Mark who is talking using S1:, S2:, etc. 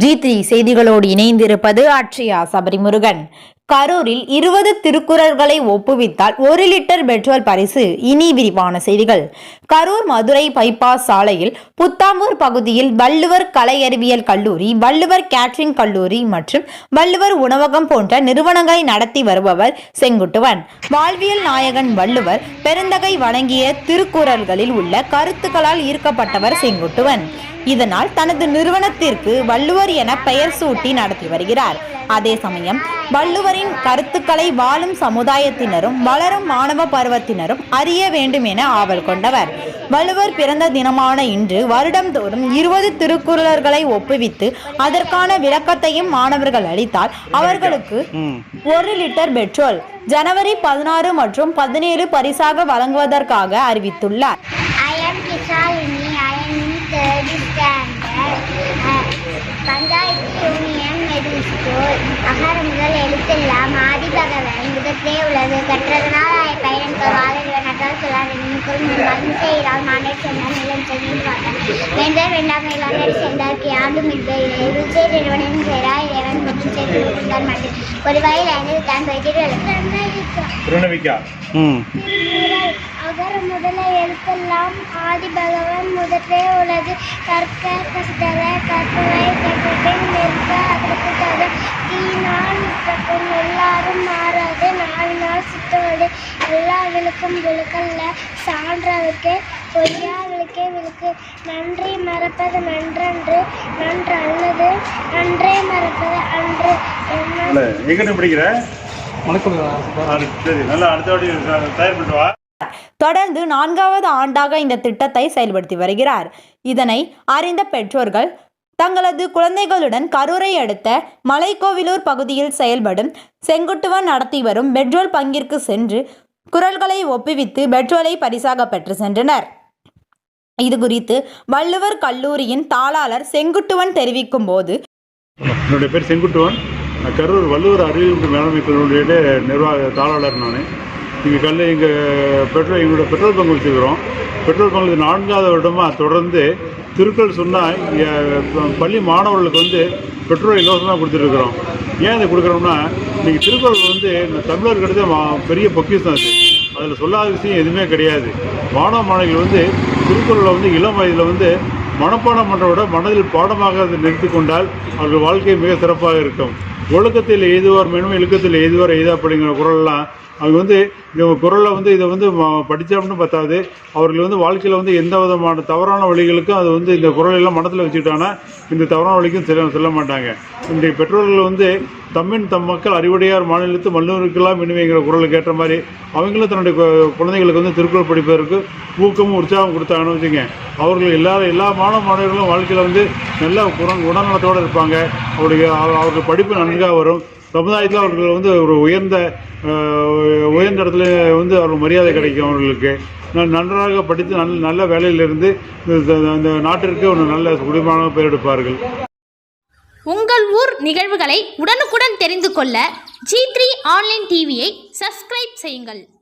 S1: G three செய்திகளோடு இணைந்திருப்பது ஆட்சியா சபரிமுருகன் கரூரில் இருபது திருக்குறள்களை ஒப்புவித்தால் ஒரு லிட்டர் பெட்ரோல் பரிசு இனி விரிவான செய்திகள் கரூர் மதுரை பைபாஸ் சாலையில் புத்தாம்பூர் பகுதியில் வள்ளுவர் கலை அறிவியல் கல்லூரி வள்ளுவர் கேட்ரிங் கல்லூரி மற்றும் வள்ளுவர் உணவகம் போன்ற நிறுவனங்களை நடத்தி வருபவர் செங்குட்டுவன் வாழ்வியல் நாயகன் வள்ளுவர் பெருந்தகை வழங்கிய திருக்குறள்களில் உள்ள கருத்துக்களால் ஈர்க்கப்பட்டவர் செங்குட்டுவன் இதனால் தனது நிறுவனத்திற்கு வள்ளுவர் என பெயர் சூட்டி நடத்தி வருகிறார் அதே சமயம் வள்ளுவரின் கருத்துக்களை வாழும் சமுதாயத்தினரும் வளரும் மாணவ பருவத்தினரும் அறிய வேண்டும் என ஆவல் கொண்டவர் வள்ளுவர் பிறந்த தினமான இன்று வருடந்தோறும் இருபது திருக்குறளர்களை ஒப்புவித்து அதற்கான விளக்கத்தையும் மாணவர்கள் அளித்தால் அவர்களுக்கு ஒரு லிட்டர் பெட்ரோல் ஜனவரி பதினாறு மற்றும் பதினேழு பரிசாக வழங்குவதற்காக அறிவித்துள்ளார் அகரங்கள் எழுத்தெல்லாம் ஆதிபகவன் முகத்திலே உள்ளது கற்றதனால் ஆய பயனங்கள் வாழறிவன் நட்டால் சொல்லார் மகன் செய்தால் மாண்டர் சென்றார் நிலம் செய்யும் வேந்தர் வேண்டாம் இல்லாதர் சென்றார் கியாண்டும் இல்லை விஜய் நிறுவனம் செய்தா இறைவன் முகம் செய்து விடுந்தார் மண்டி ஒரு வயல் ஐந்து தான் வைத்திருக்க அகர முதல எழுத்தெல்லாம் ஆதிபகவன் முதலே உலகு கற்க கசிதர கற்பவை இருக்க அப்படிப்பட்டது தீனான் இருக்கும் எல்லாரும் மாறாது நாலு நாள் சுத்தவடு எல்லா விளக்கும் விளக்கல்ல சான்றவருக்கு பொய்யா விளக்கே விளக்கு நன்றி மறப்பது நன்றன்று நன்று அல்லது நன்றே மறப்பது அன்று எங்கிட்ட பிடிக்கிற தொடர்ந்து நான்காவது ஆண்டாக இந்த திட்டத்தை செயல்படுத்தி வருகிறார் இதனை அறிந்த பெற்றோர்கள் தங்களது குழந்தைகளுடன் கரூரை அடுத்த மலைக்கோவிலூர் பகுதியில் செயல்படும் செங்குட்டுவன் நடத்தி வரும் பெட்ரோல் பங்கிற்கு சென்று குரல்களை ஒப்புவித்து பெட்ரோலை பரிசாக பெற்று சென்றனர் இது குறித்து வள்ளுவர் கல்லூரியின் தாளாளர் செங்குட்டுவன் தெரிவிக்கும் போது என்னுடைய பேர் செங்குட்டுவன் கரூர் வள்ளுவர் அறிவிப்பு மேலாண்மை நிர்வாக தாளாளர் நானே இங்கே கல் இங்கே பெட்ரோல் எங்களோட பெட்ரோல் பங்க் வச்சுருக்கிறோம் பெட்ரோல் பங்கு நான்காவது வருடமாக தொடர்ந்து திருக்கள் சொன்னால் பள்ளி மாணவர்களுக்கு வந்து பெட்ரோல் இலவசமாக கொடுத்துட்ருக்குறோம் ஏன் இதை கொடுக்குறோம்னா இன்றைக்கி திருக்குறள் வந்து தமிழர் கிடைத்த பெரிய பொக்கிஷம் அது அதில் சொல்லாத விஷயம் எதுவுமே கிடையாது மாணவ மாணவிகள் வந்து திருக்குறளில் வந்து இளம் வயதில் வந்து மனப்பாடம் பண்ணுறதோட மனதில் பாடமாக நிறுத்தி கொண்டால் அவர்கள் வாழ்க்கை மிக சிறப்பாக இருக்கும் ஒழுக்கத்தில் எழுதுவார் மேலும் இழுக்கத்தில் எழுதுவார் எழுத அப்படிங்கிற குரல்லாம் அவங்க வந்து குரலை வந்து இதை வந்து
S2: படித்தோம்னு பத்தாது அவர்கள் வந்து வாழ்க்கையில் வந்து எந்த விதமான தவறான வழிகளுக்கும் அது வந்து இந்த குரலெல்லாம் மனத்தில் வச்சுக்கிட்டாங்கன்னா இந்த தவறான வழிக்கும் செல்ல செல்ல மாட்டாங்க இன்றைய பெற்றோர்கள் வந்து தம்மின் தம் மக்கள் அறிவுடையார் மாநிலத்து மல்லூருக்கெல்லாம் விண்ணுவைங்கிற குரலுக்கு ஏற்ற மாதிரி அவங்களும் தன்னுடைய குழந்தைங்களுக்கு வந்து திருக்குறள் படிப்பதற்கு ஊக்கமும் உற்சாகம் கொடுத்தாங்கன்னு வச்சுங்க அவர்கள் இல்லாத எல்லா மாணவ மாணவர்களும் வாழ்க்கையில் வந்து நல்ல குரல் உடல்நலத்தோடு இருப்பாங்க அவருடைய அவர்கள் படிப்பு நன்மை ஒழுங்காக வரும் சமுதாயத்தில் அவர்கள் வந்து ஒரு உயர்ந்த உயர்ந்த இடத்துல வந்து அவருக்கு மரியாதை கிடைக்கும் அவர்களுக்கு நன்றாக படித்து நல்ல நல்ல வேலையிலிருந்து இந்த நாட்டிற்கு ஒரு நல்ல குடிமான பேர் எடுப்பார்கள் உங்கள் ஊர் நிகழ்வுகளை உடனுக்குடன் தெரிந்து கொள்ள ஜி த்ரீ ஆன்லைன் டிவியை சப்ஸ்கிரைப் செய்யுங்கள்